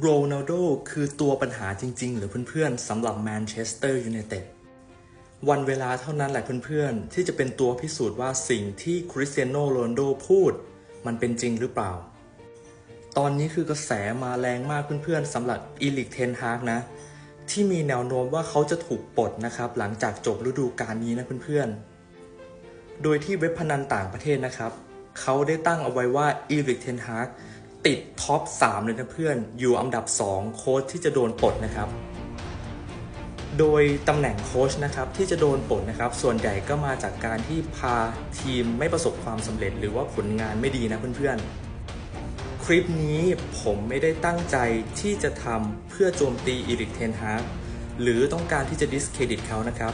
โรนัลโดคือตัวปัญหาจริง ๆ หรือเพื่อนๆสำหรับแมนเชสเตอร์ยูไนเต็ดวันเวลาเท่านั้นแหละเพื่อนๆ ที่จะเป็นตัวพิสูจน์ว่าสิ่งที่คริสเตียโนโรนัลโดพูด มันเป็นจริงหรือเปล่า ตอนนี้คือกระแสมาแรงมากเพื่อนๆสำหรับอีลิกเทนฮากนะ ที่มีแนวโน้มว่าเขาจะถูกปลดนะครับ หลังจากจบฤดูกาลนี้นะเพื่อนๆ โดยที่เว็บพนันต่างประเทศนะครับ เขาได้ตั้งเอาไว้ว่าอีริกเทนฮาก ติดท็อป 3 เลยนะเพื่อน อยู่อันดับ 2 โค้ชที่จะโดนปลดนะครับ โดยตำแหน่งโค้ชนะครับที่จะโดนปลดนะครับ ส่วนใหญ่ก็มาจากการที่พาทีมไม่ประสบความสำเร็จ หรือว่าผลงานไม่ดีนะเพื่อนๆ คลิปนี้ผมไม่ได้ตั้งใจที่จะทำเพื่อโจมตีอีริกเทนฮากหรือต้องการที่จะดิสเครดิตเขานะครับ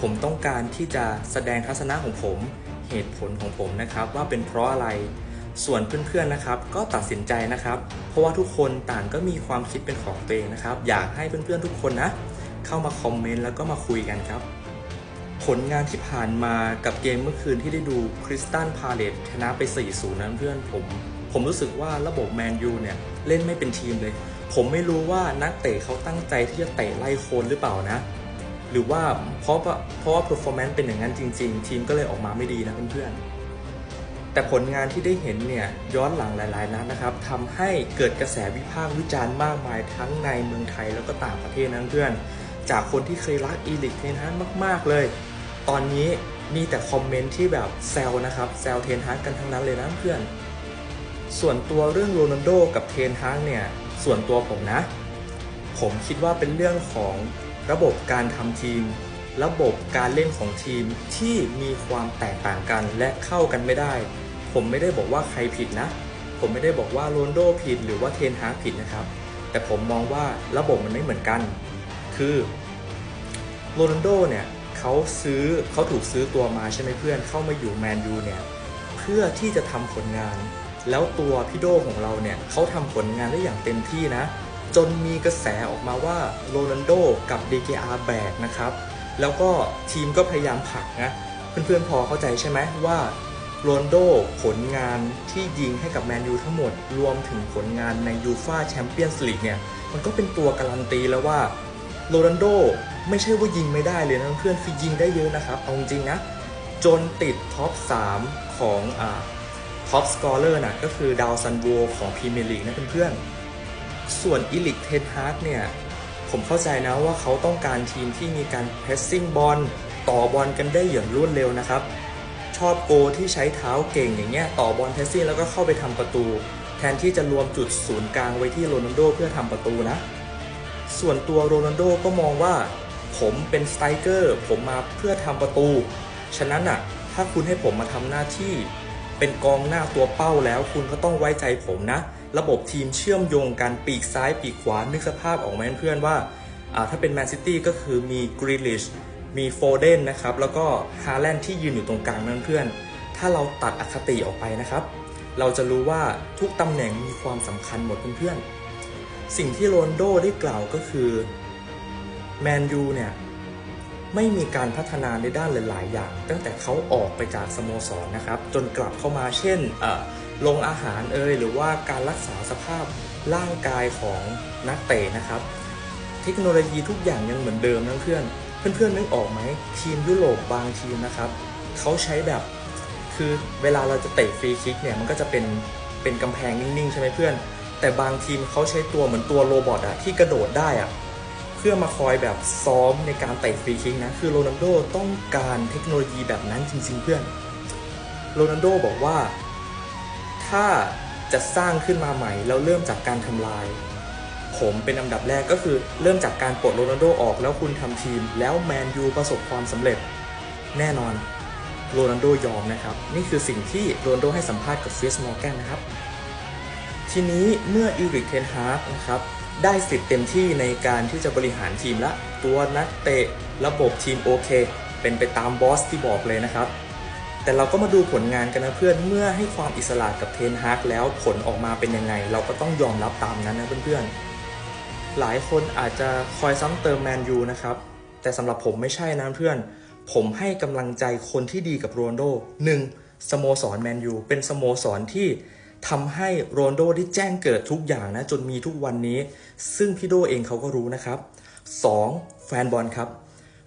ผมต้องการที่จะแสดงทัศนะของผม เหตุผลของผมนะครับ ว่าเป็นเพราะอะไร ส่วนเพื่อนๆนะครับ ก็ตัดสินใจนะครับ เพราะว่าทุกคนต่างก็มีความคิดเป็นของตัวเองนะครับ อยากให้เพื่อนๆทุกคนนะ เข้ามาคอมเมนต์แล้วก็มาคุยกันครับ ผลงานที่ผ่านมากับเกมเมื่อคืนที่ได้ดูคริสตันพาเลตชนะไป 4-0นั้นเพื่อนผมผมรู้สึกว่าระบบแมนยูเนี่ยเล่นไม่เป็นทีมเลย ผมไม่รู้ว่านักเตะเขาตั้งใจที่จะเตะไล่โคนหรือเปล่านะ หรือว่าเพราะว่าเพราะว่า performance เป็นอย่างนั้นจริง ๆ ทีมก็เลยออกมาไม่ดีนะเพื่อนๆ แต่ผลงานที่ได้เห็นเนี่ยย้อนหลังหลายๆนัดนะครับทำให้เกิดกระแสวิพากษ์วิจารณ์มากมายทั้งในเมืองไทยแล้วก็ต่างประเทศนั้นเพื่อน จากคนที่เคยรักอีลิกเทนฮากมาก ๆ เลย ตอนนี้มีแต่คอมเมนต์ที่แบบแซวนะครับแซวเทนฮากกันทั้งนั้นเลยนะเพื่อน ส่วนตัวเรื่องโรนัลโดกับเทนฮากเนี่ยส่วนตัวผมนะ ผมคิดว่าเป็นเรื่องของระบบการทำทีมระบบการเล่นของทีมที่มีความแตกต่างกันและเข้ากันไม่ได้ ผมไม่ได้บอกว่าใครผิดนะ ผมไม่ได้บอกว่าโรนโดผิดหรือว่าเทนฮาผิดนะครับ แต่ผมมองว่าระบบมันไม่เหมือนกัน คือโรนโดเนี่ยเขาซื้อเขาถูกซื้อตัวมาใช่ไหมเพื่อน เข้ามาอยู่แมนยูเนี่ยเพื่อที่จะทำผลงาน แล้วตัวพี่โดของเราเนี่ยเขาทำผลงานได้อย่างเต็มที่นะ จนมีกระแสออกมาว่าโรนัลโดกับ DKR แบกนะครับ แล้วก็ทีมก็พยายามผลักนะเพื่อนๆพอเข้าใจใช่ไหมว่า โรนโดผลงานที่ยิงให้กับแมนยูทั้งหมด รวมถึงผลงานในยูฟาแชมเปี้ยนส์ลีกเนี่ย มันก็เป็นตัวการันตีแล้วว่าโรนัลโดไม่ใช่ว่ายิงไม่ได้เลยนะเพื่อนคือยิงได้เยอะนะครับ เอาจริงนะ จนติดท็อป 3 ของอ่าท็อปสกอร์เลอร์นะก็คือดาวซันโวของพรีเมียร์ลีกนะเพื่อนๆ ส่วนอีลิกเทนฮาร์กเนี่ย ผมเข้าใจนะว่าเขาต้องการทีมที่มีการเพรสซิ่งบอลต่อบอลกันได้อย่างรวดเร็วนะครับ ชอบโกที่ใช้เท้าเก่งอย่างเงี้ยต่อบอลเพสซิ่งแล้วก็เข้าไปทำประตู แทนที่จะรวมจุดศูนย์กลางไว้ที่โรนัลโดเพื่อทำประตูนะ ส่วนตัวโรนัลโดก็มองว่า ผมเป็นสไตรเกอร์ผมมาเพื่อทำประตู ฉะนั้นอะถ้าคุณให้ผมมาทำหน้าที่ เป็นกองหน้าตัวเป้าแล้วคุณก็ต้องไว้ใจผมนะ ระบบทีมเชื่อมโยงกันปีกซ้ายปีกขวานึกสภาพออกไหมเพื่อนว่าอ่าถ้าเป็นแมนซิตี้ก็คือมีกรีลิช มีโฟเดนนะครับ แล้วก็ฮาแลนด์ที่ยืนอยู่ตรงกลางนั้นเพื่อน ถ้าเราตัดอคติออกไปนะครับ เราจะรู้ว่าทุกตำแหน่งมีความสำคัญหมดเพื่อนๆ สิ่งที่โรนโดได้กล่าวก็คือแมนยูเนี่ยไม่มีการพัฒนาในด้านหลาย ๆ อย่าง ตั้งแต่เขาออกไปจากสโมสรนะครับ จนกลับเข้ามาเช่นลงอาหารเอ่ยหรือว่าการรักษาสภาพร่างกายของนักเตะนะครับ เทคโนโลยีทุกอย่างยังเหมือนเดิมนะเพื่อน เพื่อนๆนึกออกไหมทีมยุโรปบางทีมนะครับเขาใช้แบบคือเวลาเราจะเตะฟรีคิกเนี่ยมันก็จะเป็นเป็นกำแพงนิ่งๆ ใช่ไหมเพื่อน แต่บางทีมเขาใช้ตัวเหมือนตัวโรบอทอะที่กระโดดได้อะเพื่อมาคอยแบบซ้อมในการเตะฟรีคิกนะคือโรนัลโดต้องการเทคโนโลยีแบบนั้นจริง ๆ เพื่อนโรนัลโดบอกว่า ถ้าจะสร้างขึ้นมาใหม่แล้วเริ่มจากการทำลาย ผมเป็นอันดับแรกก็คือเริ่มจากการปลดโรนัลโดออกแล้วคุณทำทีม แล้วแมนยูประสบความสำเร็จแน่นอนโรนัลโดยอมนะครับ นี่คือสิ่งที่โรนัลโดให้สัมภาษณ์กับเฟสมอร์แกนนะครับ ทีนี้เมื่ออีริกเทนฮาร์กนะครับได้สิทธิ์เต็มที่ในการที่จะบริหารทีมละ ตัวนักเตะระบบทีมโอเค เป็นไปตามบอสที่บอกเลยนะครับ แต่เราก็มาดูผลงานกันนะเพื่อนเมื่อให้ความอิสระกับเทนฮาร์กแล้วผลออกมาเป็นยังไง เราก็ต้องยอมรับตามนั้นนะเพื่อนๆ หลายคนอาจจะคอยซ้ำเติมแมนยูนะครับ แต่สำหรับผมไม่ใช่นะเพื่อน ผมให้กำลังใจคนที่ดีกับโรนโดหนึ่งสโมสรแมนยูเป็นสโมสรที่ทำให้โรนโดได้แจ้งเกิดทุกอย่างนะ จนมีทุกวันนี้ ซึ่งพี่โดเองเขาก็รู้นะครับ 2. แฟนบอลครับ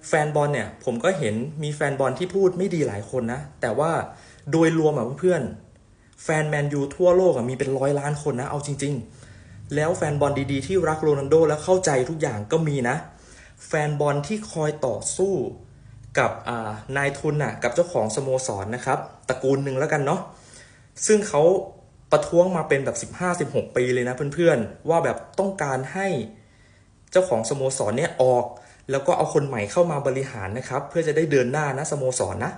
แฟนบอลเนี่ยผมก็เห็นมีแฟนบอลที่พูดไม่ดีหลายคนนะ แต่ว่าโดยรวมอะเพื่อนแฟนแมนยูทั่วโลกอะมีเป็นร้อยล้านคนนะ เอาจริง ๆ แล้วแฟนบอลดีๆ ที่รักโรนัลโดและเข้าใจทุกอย่างก็มีนะ แฟนบอลที่คอยต่อสู้กับนายทุนน่ะกับเจ้าของสโมสรนนะครับตระกูลหนึ่งแล้วกันเนาะซึ่งเขาประท้วงมาเป็นแบบ 15-16 ปีเลยนะเพื่อนๆ ว่าแบบต้องการให้เจ้าของสโมสรเนี่ยออก แล้วก็เอาคนใหม่เข้ามาบริหารนะครับ เพื่อจะได้เดินหน้านะสโมสรนนะ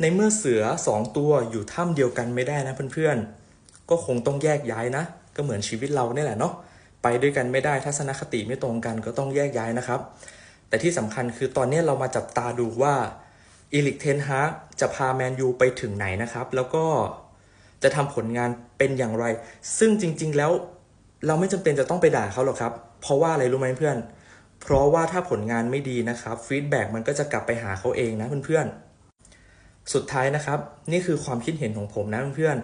ในเมื่อเสือสองตัวอยู่ถ้ำเดียวกันไม่ได้นะเพื่อนๆ ก็คงต้องแยกย้ายนะก็เหมือนชีวิตเราเนี่ยแหละเนาะไปด้วยกันไม่ได้ทัศนคติไม่ตรงกันก็ต้องแยกย้ายนะครับ แต่ที่สำคัญคือตอนนี้เรามาจับตาดูว่าอีลิกเทนฮากจะพาแมนยูไปถึงไหนนะครับ แล้วก็จะทำผลงานเป็นอย่างไร ซึ่งจริง ๆ แล้วเราไม่จำเป็นจะต้องไปด่าเขาหรอกครับ เพราะว่าอะไรรู้ไหมเพื่อน เพราะว่าถ้าผลงานไม่ดีนะครับฟีดแบ็กมันก็จะกลับไปหาเขาเองนะเพื่อนๆ สุดท้ายนะครับ นี่คือความคิดเห็นของผมนะเพื่อน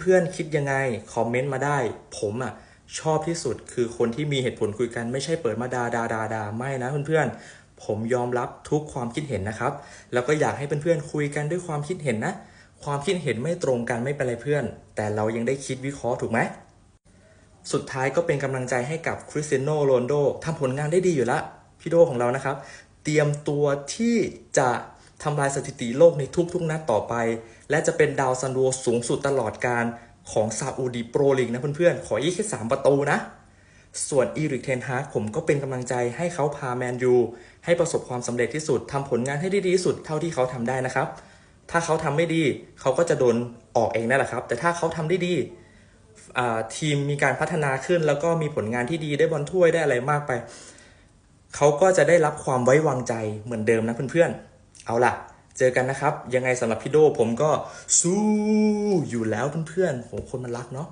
เพื่อนๆคิดยังไงคอมเมนต์มาได้ ผมอะชอบที่สุดคือคนที่มีเหตุผลคุยกันไม่ใช่เปิดมาดาดาดาดาไม่นะเพื่อนๆ ผมยอมรับทุกความคิดเห็นนะครับ แล้วก็อยากให้เพื่อนๆคุยกันด้วยความคิดเห็นนะ ความคิดเห็นไม่ตรงกันไม่เป็นไรเพื่อน แต่เรายังได้คิดวิเคราะห์ถูกไหมสุดท้ายก็เป็นกำลังใจให้กับคริสเตียโนโรนโดทำผลงานได้ดีอยู่ล้วพี่โดของเรานะครับ เตรียมตัวที่จะ ทำลายสถิติโลกในทุกๆนัดต่อไป และจะเป็นดาวซันโวสูงสุดตลอดการของซาอุดีโปรลีกนะเพื่อนๆ ขอยี่แค่สามประตูนะ ส่วนอีริกเทนฮาร์ดผมก็เป็นกำลังใจให้เขาพาแมนยูให้ประสบความสำเร็จที่สุดทำผลงานให้ได้ดีที่สุดเท่าที่เขาทำได้นะครับ ถ้าเขาทำไม่ดีเขาก็จะโดนออกเองนั่นแหละครับ แต่ถ้าเขาทำได้ดีทีมมีการพัฒนาขึ้นแล้วก็มีผลงานที่ดีได้บอลถ้วยได้อะไรมากไป เขาก็จะได้รับความไว้วางใจเหมือนเดิมนะเพื่อนๆ เอาล่ะ เจอกันนะครับ ยังไงสำหรับพี่โดผมก็สู้อยู่แล้วเพื่อนๆโหคนมันรักเนาะ